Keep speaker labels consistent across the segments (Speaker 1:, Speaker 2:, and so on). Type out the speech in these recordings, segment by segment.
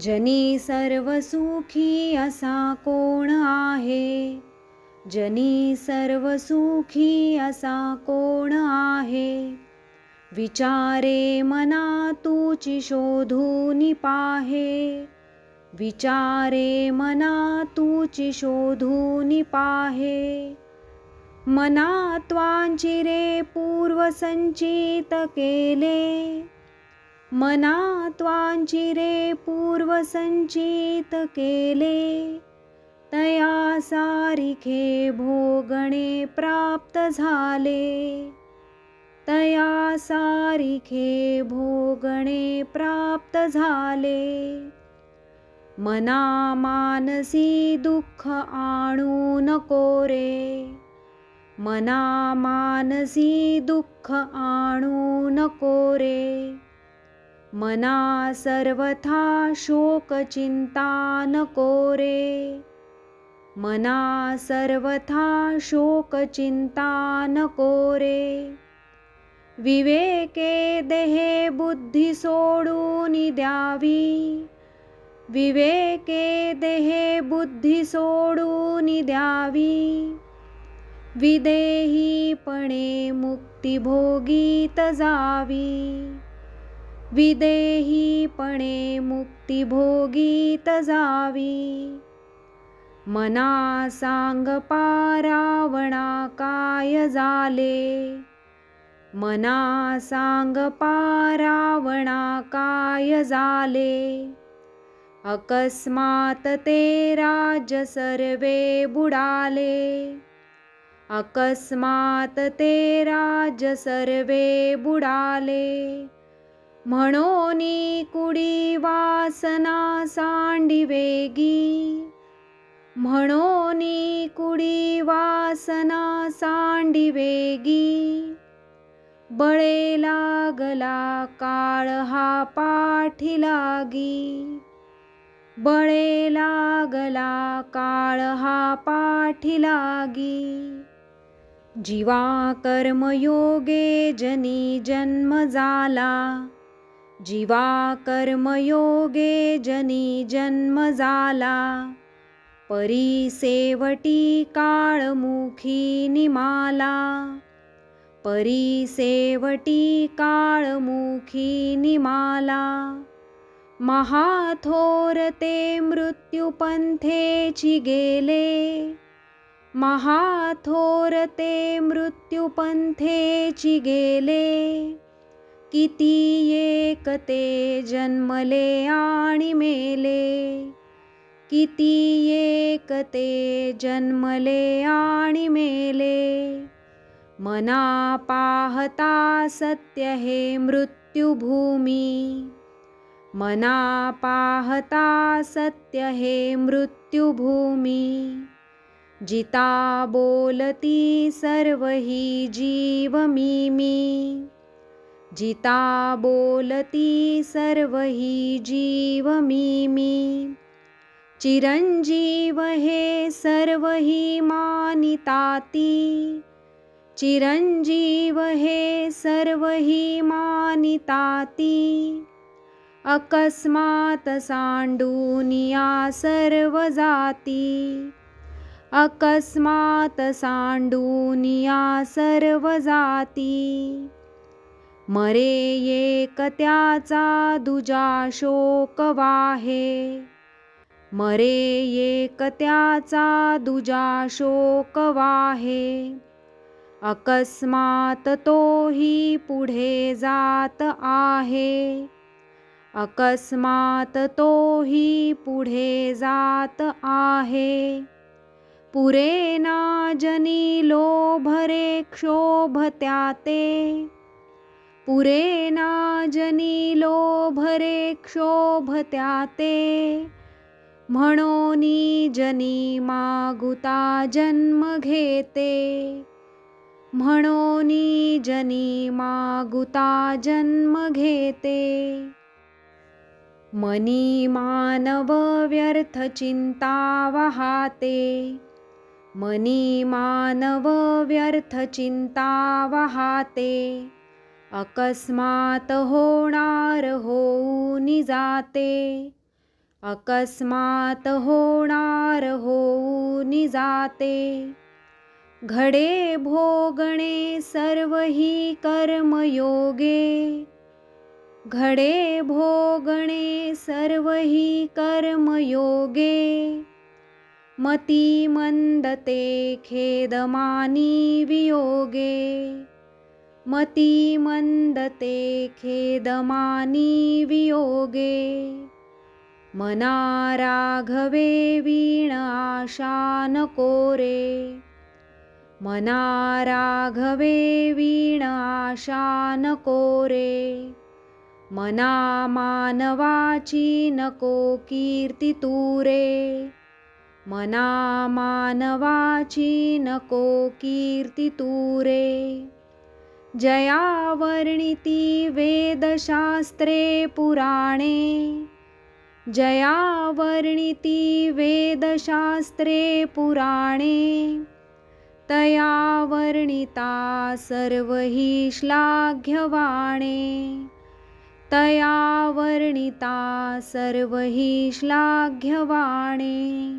Speaker 1: जनी सर्व सुखी असा कोण आहे? जनी सर्व सुखी असा कोण आहे? विचारे मना तुची शोधून पाहे. विचारे मना तुची शोधून पाहे. मना त्वांची रे पूर्वसंचित केले. मना त्वांची रे पूर्वसंचित केले. तया सारिखे भोगणे प्राप्त झाले. तया सारिखे भोगणे प्राप्त झाले. मना मानसी दुःख आणू नको रे. मना मानसी दुःख आणू नको रे. मना सर्वथा शोक चिंता नको रे. मना सर्वथा शोक चिंता नको रे. विवेके देहे बुद्धी सोडून द्यावी. विवेके देहे बुद्धी सोडून द्यावी. विदेहीपणे मुक्तिभोगीत जावी. विदेहीपणे मुक्तिभोगीत जावी मना सांग पारावणा काय झाले? मना सांग पारावणा काय झाले? अकस्मात ते राज सर्वे बुडाले. अकस्मात ते राज सर्वे बुडाले. म्हणोनी कुडी वासना सांडी वेगी. म्हणोनी कुडी वासना सांडी वेगी. बळे लागला काळ हा पाठी लागी. बळे लागला काळ हा पाठी लागी. जीवा कर्मयोगे जनी जन्म झाला. जीवा कर्मयोगे जनी जन्म झाला. परिसेवटी काळमुखी निमाला. परिसेवटी काळमुखी निमाला. महाथोर ते मृत्युपंथेची गेले. महाथोर ते मृत्युपंथेची गेले. किती एक ते जन्मले आणि मेले. किती एक ते जन्मले आणि मेले. मना पाहता सत्य हे मृत्युभूमी. मना पाहता सत्य हे मृत्युभूमी. जिता बोलती सर्व ही जीव मी मी जिता बोलती सर्व ही जीव मी मी चिरंजीव हे सर्व ही मानिताती. चिरंजीव हे सर्व ही मानिताती. अकस्मात सांडूनिया सर्व जाती. अकस्मात सांडूनिया सर्व जाती. मरे एक त्याचा दुजा शोक वाहे. मरे एक त्याचा दुजा शोक वाहे. अकस्मात तोही पुढे जात आहे. अकस्मात तोही पुढे जात आहे. पुरे ना जनी लोभरे क्षोभ त्या ते ना जनी लोभरे क्षोभत्याते म्हणोनी जनी मागुता जन्म घेते। म्हणोनी जनी मागुता जन्म घेते। मनी मानव व्यर्थ चिंता वहाते। मनी मानव व्यर्थ चिंता वहाते अकस्मात होणार होऊन जाते अकस्मात होणार होऊन जाते घडे भोगणे सर्व ही कर्मयोगे। घडे भोगणे सर्व ही कर्मयोगे। मती मंदते खेदमानी वियोगे। मति मन्दते खेदमानी वियोगे। मना राघवे वीण आशा नको मना राघवे वीण आशा नको रे मना मानवाचीनको कीर्तितूरे मना मानवाचीनको कीर्तितुरे जया वर्णिती वेदशास्त्रे पुराणे। जया वर्णिती वेदशास्त्रे पुराणे। तया वर्णिता सर्व हि श्लाघ्यवाणे। तया वर्णिता सर्व हि श्लाघ्यवाणे।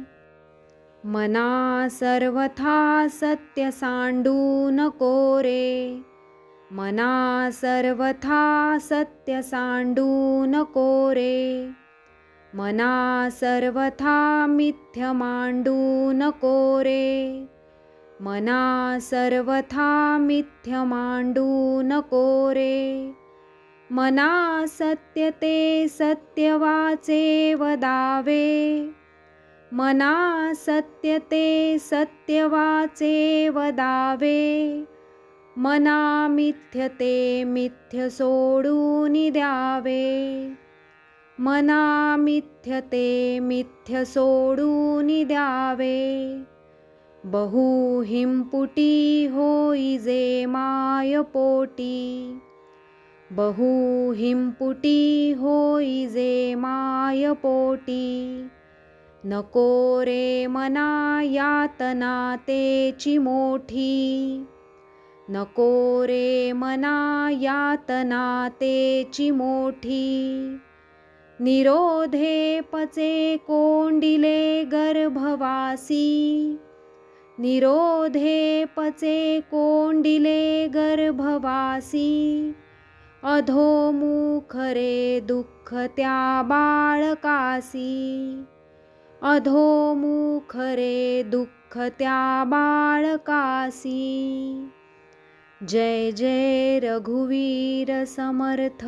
Speaker 1: मना सर्वथा सत्य सांडू नको रे मना सर्वथा सत्य सांडू नको रे मना सर्वथा मिथ्य मांडू नको रे मना सर्वथा मिथ्य मांडू नको रे मना सत्य ते सत्य वाचे वदावे. मना सत्य ते सत्य वाचे वदावे. मना मिथ्य ते मिथ्य सोडून द्यावे। मना मिथ्य ते मिथ्य सोडून द्यावे। बहु हिंपुटी होई जे माय पोटी। बहु हिंपुटी होई जे माय पोटी। नको रे मना यातना तेची मोठी। नको रे मना यातना तेची मोठी. निरोधे पचे कोंडिले गर्भवासी. निरोधे पचे कोंडिले गर्भवासी. अधोमुख रे दुःख त्या बाळकासी. अधोमुख रे दुःख त्या बाळकासी. जय जय रघुवीर समर्थ।